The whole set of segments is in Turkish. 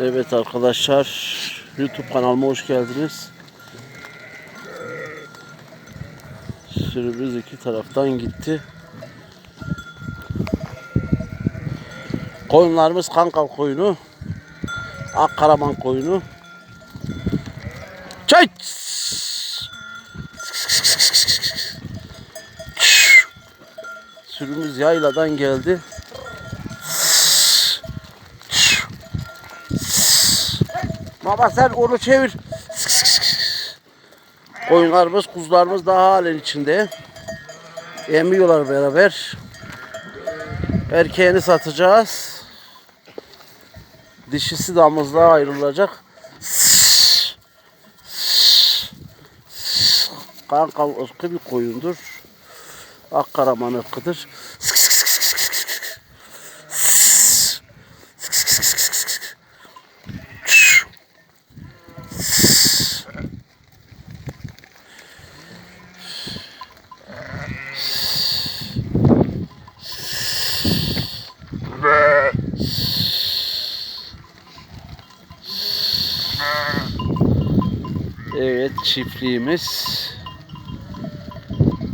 Evet arkadaşlar YouTube kanalıma hoş geldiniz. Sürümüz iki taraftan gitti. Koyunlarımız Kankal koyunu. Akkaraman koyunu. Çay! Sürümüz yayladan geldi. Baba sen onu çevir. Koyunlarımız, kuzularımız daha halen içinde. Emiyorlar beraber. Erkeğini satacağız. Dişisi damızlığa ayrılacak. Kankal ırkı bir koyundur. Akkaraman ırkıdır. Evet çiftliğimiz.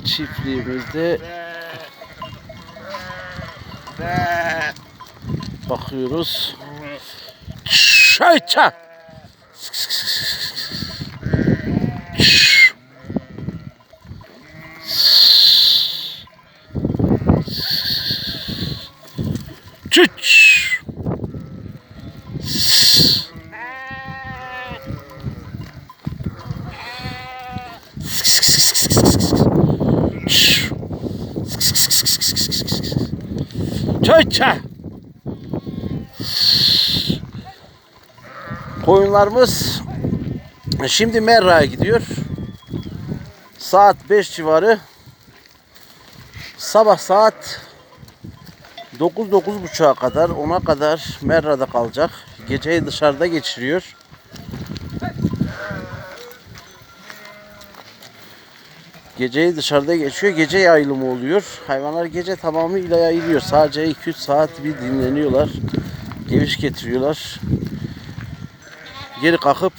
Çiftliğimizde bakıyoruz. Şayça. Çay. Koyunlarımız şimdi Merra'ya gidiyor. Saat 5 civarı. Sabah saat 9 9.30'a kadar ona kadar Merra'da kalacak. Geceyi dışarıda geçiriyor. Geceyi dışarıda geçiyor. Gece yayılımı oluyor. Hayvanlar gece tamamıyla yayılıyor. Sadece 2-3 saat bir dinleniyorlar. Geviş getiriyorlar. Geri kalkıp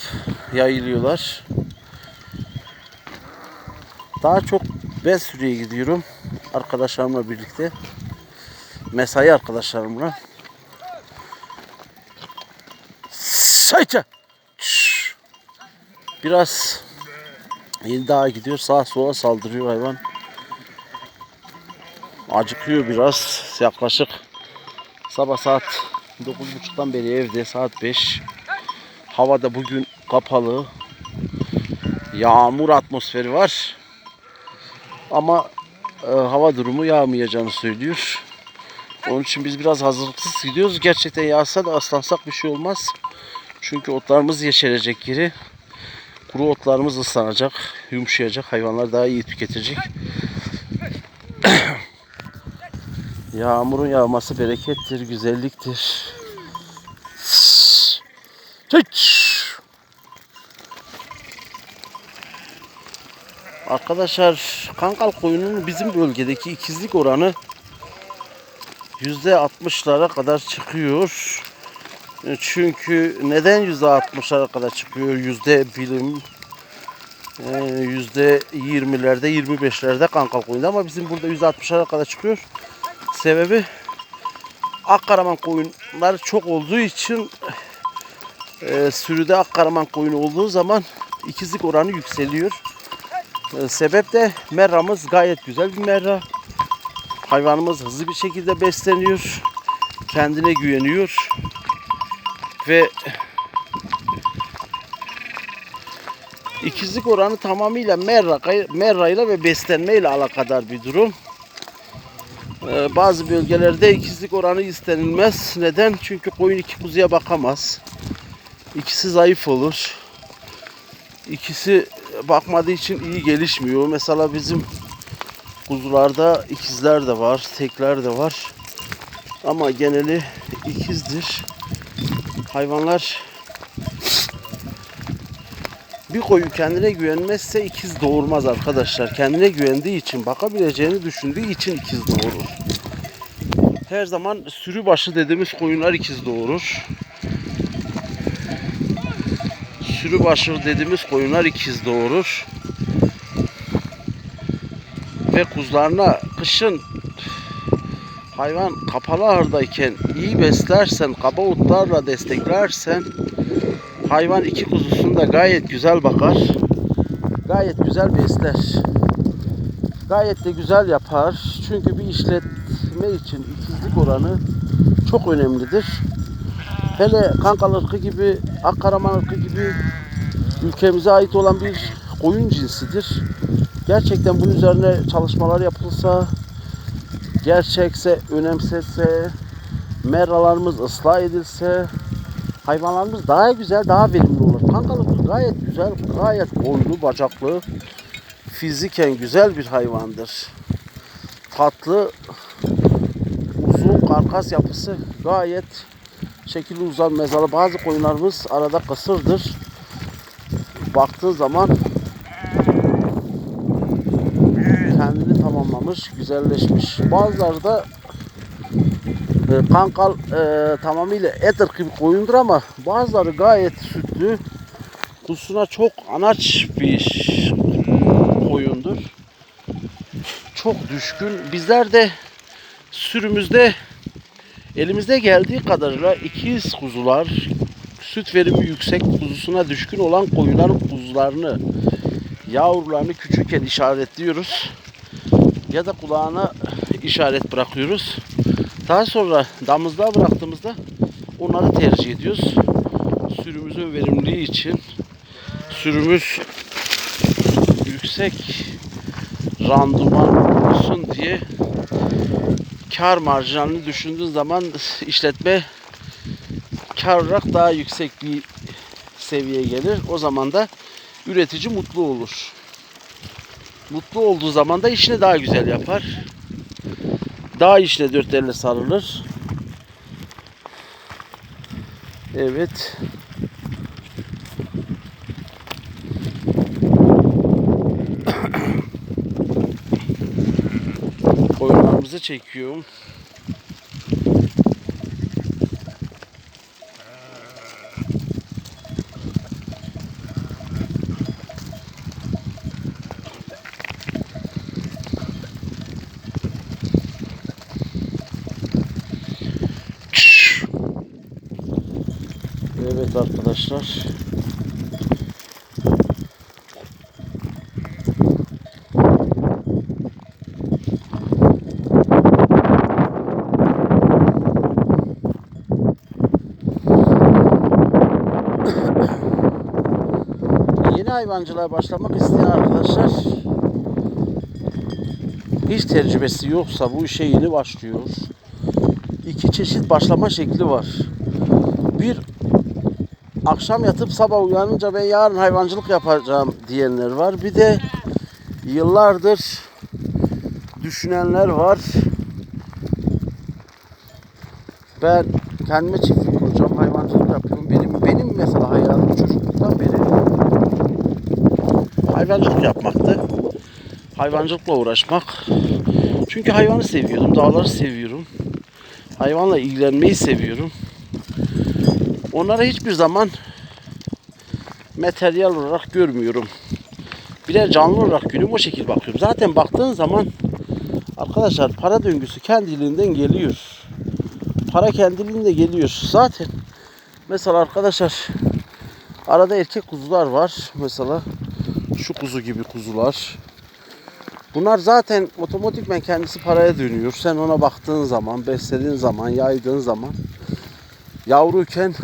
yayılıyorlar. Daha çok ben sürüye gidiyorum. Arkadaşlarımla birlikte. Mesai arkadaşlarımla. Sayça. Biraz Yeni daha gidiyor sağa sola saldırıyor hayvan. Acıkıyor biraz yaklaşık sabah saat 9.30'dan beri evde saat 5. Havada bugün kapalı. Yağmur atmosferi var. Ama e, hava durumu yağmayacağını söylüyor. Onun için biz biraz hazırlıksız gidiyoruz. Gerçekten yağsa da aslansak bir şey olmaz. Çünkü otlarımız yeşerecek yeri. Kuru otlarımız ıslanacak, yumuşayacak, hayvanlar daha iyi tüketecek. Yağmurun yağması berekettir, güzelliktir. Arkadaşlar kankal koyunun bizim bölgedeki ikizlik oranı %60'lara kadar çıkıyor. Çünkü neden yüzde altmışlara kadar çıkıyor? Yüzde bilim e, yüzde yirmilerde, yirmi beşlerde kankal koyunda ama bizim burada yüzde altmışlara kadar çıkıyor. Sebebi Akkaraman koyunlar çok olduğu için e, sürüde Akkaraman koyunu olduğu zaman ikizlik oranı yükseliyor. E, sebep de merramız gayet güzel bir merra. Hayvanımız hızlı bir şekilde besleniyor. Kendine güveniyor ve ikizlik oranı tamamıyla merra, merra ile ve beslenme ile alakadar bir durum. Ee, bazı bölgelerde ikizlik oranı istenilmez. Neden? Çünkü koyun iki kuzuya bakamaz. İkisi zayıf olur. İkisi bakmadığı için iyi gelişmiyor. Mesela bizim kuzularda ikizler de var, tekler de var. Ama geneli ikizdir hayvanlar bir koyun kendine güvenmezse ikiz doğurmaz arkadaşlar. Kendine güvendiği için, bakabileceğini düşündüğü için ikiz doğurur. Her zaman sürü başı dediğimiz koyunlar ikiz doğurur. sürü başı dediğimiz koyunlar ikiz doğurur. Ve kuzularına kışın hayvan kapalı ahırdayken iyi beslersen, kaba otlarla desteklersen hayvan iki kuzusunu da gayet güzel bakar. Gayet güzel besler. Gayet de güzel yapar. Çünkü bir işletme için ikizlik oranı çok önemlidir. Hele Kankal ırkı gibi, Akkaraman ırkı gibi ülkemize ait olan bir koyun cinsidir. Gerçekten bunun üzerine çalışmalar yapılsa, gerçekse, önemsetse, meralarımız ıslah edilse, hayvanlarımız daha güzel, daha verimli olur. Kankal ırkı gayet güzel, gayet boylu, bacaklı, fiziken güzel bir hayvandır. Tatlı, uzun karkas yapısı gayet şekilli uzan mezalı. Bazı koyunlarımız arada kısırdır. Baktığın zaman tamamlamış, güzelleşmiş. Bazıları da e, kankal e, tamamıyla et ırkı bir koyundur ama bazıları gayet sütlü, kusuna çok anaç bir koyundur. Çok düşkün. Bizler de sürümüzde elimizde geldiği kadarıyla ikiz kuzular, süt verimi yüksek kuzusuna düşkün olan koyunların kuzularını, yavrularını küçükken işaretliyoruz. Ya da kulağına işaret bırakıyoruz. Daha sonra damızlığa bıraktığımızda onları tercih ediyoruz. Sürümüzün verimliliği için sürümüz yüksek randıman olsun diye kar marjinalini düşündüğün zaman işletme kar olarak daha yüksek bir seviyeye gelir. O zaman da üretici mutlu olur. Mutlu olduğu zaman da işini daha güzel yapar. Daha işine dört elle sarılır. Evet. Koyunlarımızı çekiyorum. Evet arkadaşlar. Yeni hayvancılığa başlamak isteyen arkadaşlar hiç tecrübesi yoksa bu işe yeni başlıyor. İki çeşit başlama şekli var. Akşam yatıp sabah uyanınca ben yarın hayvancılık yapacağım diyenler var. Bir de yıllardır düşünenler var. Ben kendime çiftlik kuracağım, hayvancılık yapıyorum. Benim benim mesela hayatım çocukluktan beri hayvancılık yapmaktı. Hayvancılıkla uğraşmak. Çünkü hayvanı seviyordum, dağları seviyorum. Hayvanla ilgilenmeyi seviyorum. Onlara hiçbir zaman materyal olarak görmüyorum. Birer canlı olarak görüyorum. O şekilde bakıyorum. Zaten baktığın zaman arkadaşlar para döngüsü kendiliğinden geliyor. Para kendiliğinden geliyor. Zaten mesela arkadaşlar arada erkek kuzular var. Mesela şu kuzu gibi kuzular. Bunlar zaten otomatikmen kendisi paraya dönüyor. Sen ona baktığın zaman, beslediğin zaman, yaydığın zaman yavruyken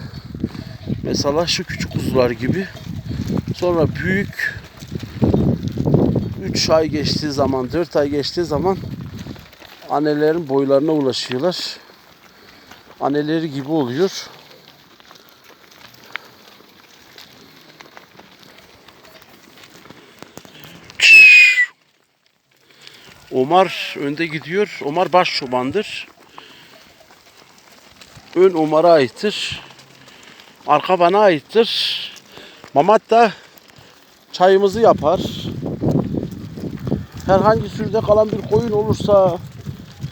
mesela şu küçük kuzular gibi sonra büyük 3 ay geçtiği zaman 4 ay geçtiği zaman annelerin boylarına ulaşıyorlar. Anneleri gibi oluyor. Omar önde gidiyor. Omar baş çobandır. Ön Omar'a aittir. Arka bana aittir. Mamat da çayımızı yapar. Herhangi sürüde kalan bir koyun olursa,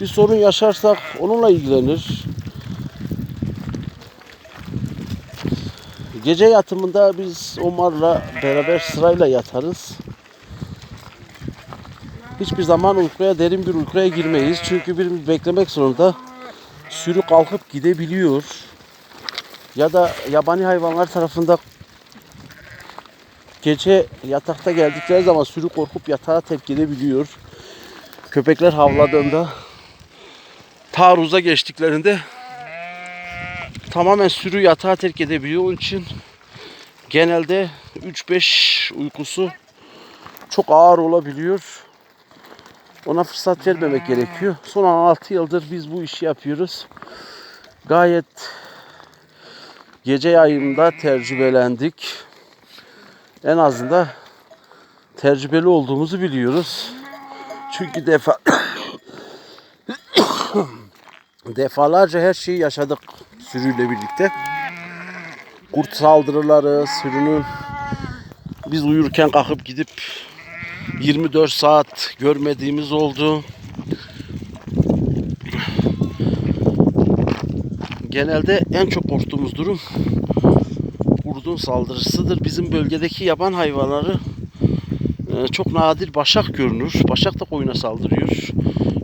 bir sorun yaşarsak onunla ilgilenir. Gece yatımında biz Omar'la beraber sırayla yatarız. Hiçbir zaman uykuya derin bir uykuya girmeyiz. Çünkü birimiz beklemek zorunda. Sürü kalkıp gidebiliyor. Ya da yabani hayvanlar tarafında gece yatakta geldikleri zaman sürü korkup yatağa terk edebiliyor. Köpekler havladığında taarruza geçtiklerinde tamamen sürü yatağa terk edebiliyor. Onun için genelde 3-5 uykusu çok ağır olabiliyor. Ona fırsat vermemek gerekiyor. Son 6 yıldır biz bu işi yapıyoruz. Gayet gece yayımında tecrübelendik. En azından tecrübeli olduğumuzu biliyoruz. Çünkü defa defalarca her şeyi yaşadık sürüyle birlikte. Kurt saldırıları, sürünün biz uyurken kalkıp gidip 24 saat görmediğimiz oldu. Genelde en çok korktuğumuz durum kurdun saldırısıdır. Bizim bölgedeki yaban hayvanları e, çok nadir başak görünür. Başak da koyuna saldırıyor.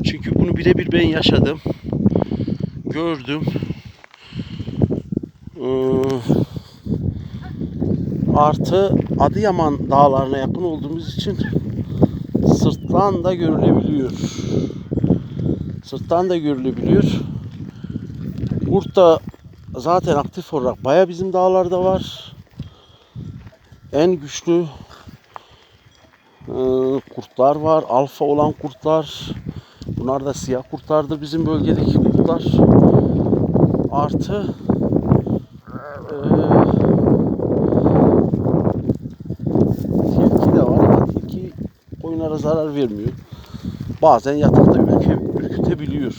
Çünkü bunu birebir ben yaşadım. Gördüm. Ee, Artı Adıyaman dağlarına yakın olduğumuz için sırtlan da görülebiliyor. Sırttan da görülebiliyor. Kurt da zaten aktif olarak baya bizim dağlarda var. En güçlü e, kurtlar var. Alfa olan kurtlar. Bunlar da siyah kurtlardır bizim bölgedeki kurtlar. Artı e, tilki de var ama tilki koyunlara zarar vermiyor. Bazen yatakta ürke, ürkütebiliyor.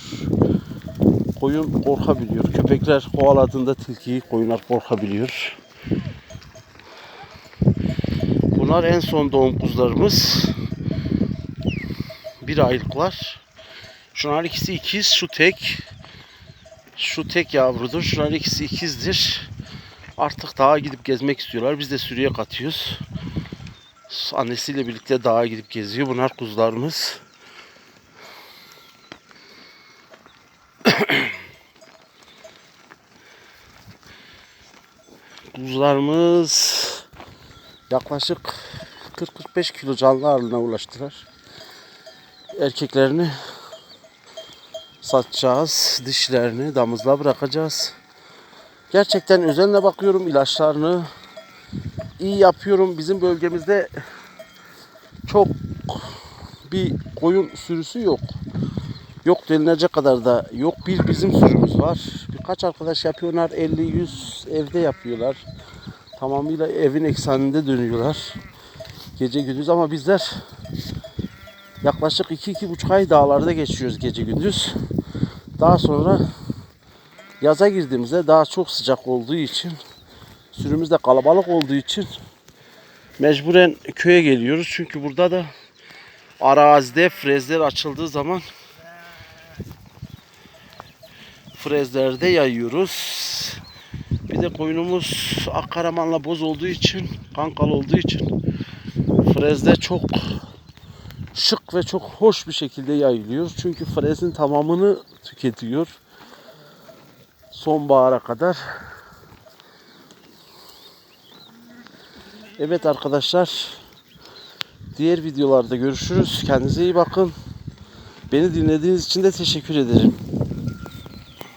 Koyun korkabiliyor. Köpekler kovaladığında tilkiyi koyunlar korkabiliyor. Bunlar en son doğum kuzularımız. Bir aylıklar. Şunlar ikisi ikiz, şu tek. Şu tek yavrudur. Şunlar ikisi ikizdir. Artık dağa gidip gezmek istiyorlar. Biz de sürüye katıyoruz. Annesiyle birlikte dağa gidip geziyor. Bunlar kuzularımız. Kuzularımız yaklaşık 40-45 kilo canlı ağırlığına ulaştılar. Erkeklerini satacağız. Dişlerini damızlığa bırakacağız. Gerçekten özenle bakıyorum ilaçlarını iyi yapıyorum. Bizim bölgemizde çok bir koyun sürüsü yok. Yok denilecek kadar da yok. Bir bizim sürümüz var. Birkaç arkadaş yapıyorlar. 50-100 evde yapıyorlar. Tamamıyla evin ekseninde dönüyorlar. Gece gündüz ama bizler yaklaşık 2-2,5 ay dağlarda geçiyoruz gece gündüz. Daha sonra yaza girdiğimizde daha çok sıcak olduğu için sürümüz de kalabalık olduğu için mecburen köye geliyoruz. Çünkü burada da arazide frezler açıldığı zaman frezlerde yayıyoruz. Bir de koyunumuz akkaramanla boz olduğu için, kankal olduğu için frezde çok şık ve çok hoş bir şekilde yayılıyor. Çünkü frezin tamamını tüketiyor. Sonbahara kadar. Evet arkadaşlar. Diğer videolarda görüşürüz. Kendinize iyi bakın. Beni dinlediğiniz için de teşekkür ederim.